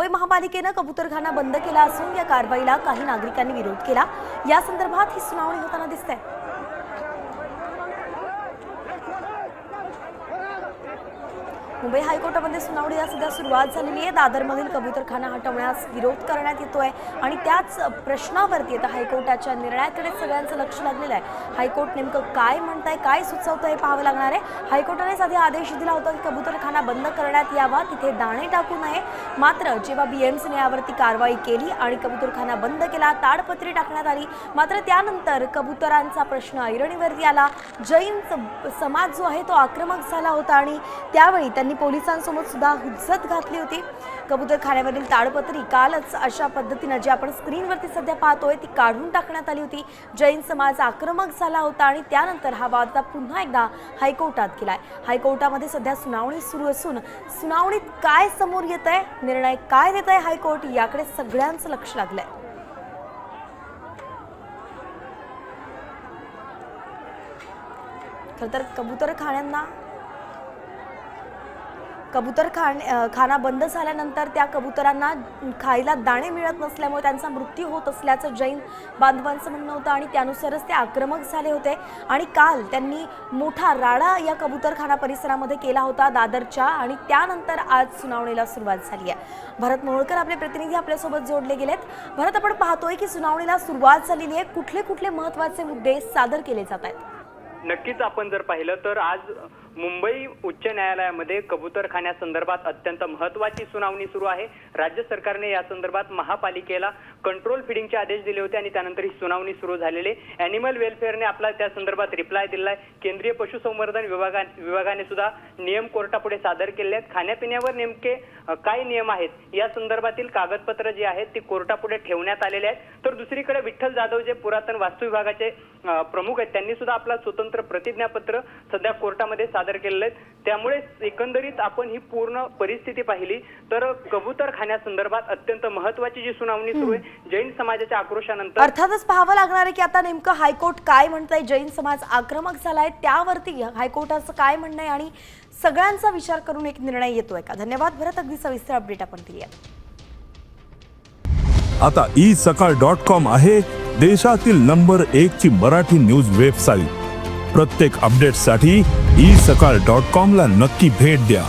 मुंबई महापालिकेनं कबूतरखाना बंद केला असून या कारवाईला काही नागरिकांनी विरोध केला. या संदर्भात ही सुनावणी होताना दिसते मुंबई हायकोर्टामध्ये सुनावणीला सध्या सुरुवात झालेली आहे. दादरमधील कबुतरखाना हटवण्यास विरोध करण्यात येतोय आणि त्याच प्रश्नावरती आता हायकोर्टाच्या निर्णयाकडे सगळ्यांचं लक्ष लागलेलं आहे. हायकोर्ट नेमकं काय म्हणताय काय सुचवतं हे पाहावं लागणार आहे. हायकोर्टाने आधी आदेश दिला होता की कबुतरखाना बंद करण्यात यावा तिथे दाणे टाकू नये. मात्र जेव्हा बी एम्सने यावरती कारवाई केली आणि कबुतरखाना बंद केला ताडपत्री टाकण्यात आली. मात्र त्यानंतर कबुतरांचा प्रश्न ऐरणीवरती आला. जैन समाज जो आहे तो आक्रमक झाला होता आणि त्यावेळी त्यांनी पोलिसांसोबत सुद्धा हुज्जत घातली होती. कबुतरखान्यावरील ताडपत्री कालच अशा पद्धतीनं जी आपण स्क्रीनवरती सध्या पाहतोय ती काढून टाकण्यात आली होती. जैन समाज आक्रमक झाला होता आणि त्यानंतर हा वाद पुन्हा एकदा हायकोर्टात गेलाय. हायकोर्टामध्ये सध्या सुनावणी सुरू असून सुनावणीत काय समोर येत आहे निर्णय काय देत आहे हायकोर्ट याकडे सगळ्यांचं लक्ष लागलंय. खरं तर कबूतर खाण्यांना कबूतर खाण खाना बंद झाल्यानंतर त्या कबुतरांना खायला दाणे मिळत नसल्यामुळे त्यांचा मृत्यू होत असल्याचं जैन बांधवांचं म्हणणं होतं आणि त्यानुसारच ते आक्रमक झाले होते. आणि काल त्यांनी मोठा राडा या कबुतरखाना परिसरामध्ये केला होता दादरच्या आणि त्यानंतर आज सुनावणीला सुरुवात झाली आहे. भरत मोहोळकर आपले प्रतिनिधी आपल्यासोबत जोडले गेलेत. भरत आपण पाहतोय की सुनावणीला सुरुवात झालेली आहे. कुठले कुठले महत्त्वाचे मुद्दे सादर केले जात आहेत? नक्कीच आपण जर पाहिलं तर आज मुंबई उच्च न्यायालयामध्ये कबुतरखान्यासंदर्भात अत्यंत महत्वाची सुनावणी सुरू आहे. राज्य सरकारने या संदर्भात महापालिकेला कंट्रोल फिडिंगचे आदेश दिले होते आणि त्यानंतर ही सुनावणी सुरू झालेली अॅनिमल वेलफेअरने आपला त्या संदर्भात रिप्लाय दिलाय केंद्रीय पशुसंवर्धन विभागा विभागाने सुद्धा नियम कोर्टापुढे सादर केले आहेत. खाण्यापिण्यावर नेमके काय नियम आहेत? या संदर्भातील कागदपत्र जी आहेत ती कोर्टापुढे ठेवण्यात आलेले आहेत. तर दुसरीकडे विठ्ठल जाधव जे पुरातन वास्तू विभागाचे प्रमुख आहेत त्यांनी सुद्धा आपला स्वतंत्र प्रतिज्ञापत्र सध्या कोर्टामध्ये सादर केलेलं आहेत. त्यामुळे एकंदरीत आपण ही पूर्ण परिस्थिती पाहिली. तर कबूतर खाण्यासंदर्भात अत्यंत महत्वाची जी सुनावणी सुरू आहे जैन समाजाच्या आक्रोशानंतर अर्थातच पाहावं लागणार आहे की आता नेमकं हायकोर्ट काय म्हणतंय? जैन समाज आक्रमक झालाय. त्यावरती हायकोर्टाचं काय म्हणणं आहे? आणि सगळ्यांचा विचार करून एक निर्णय येतोय का? धन्यवाद. भरत अगदी सविस्तर अपडेट आपण दिली आहे. आता ई सकाळ डॉट कॉम आहे देशातील नंबर एक ची मराठी न्यूज वेबसाईट. प्रत्येक अपडेटसाठी ई सकाळ डॉट कॉम ला नक्की भेट द्या.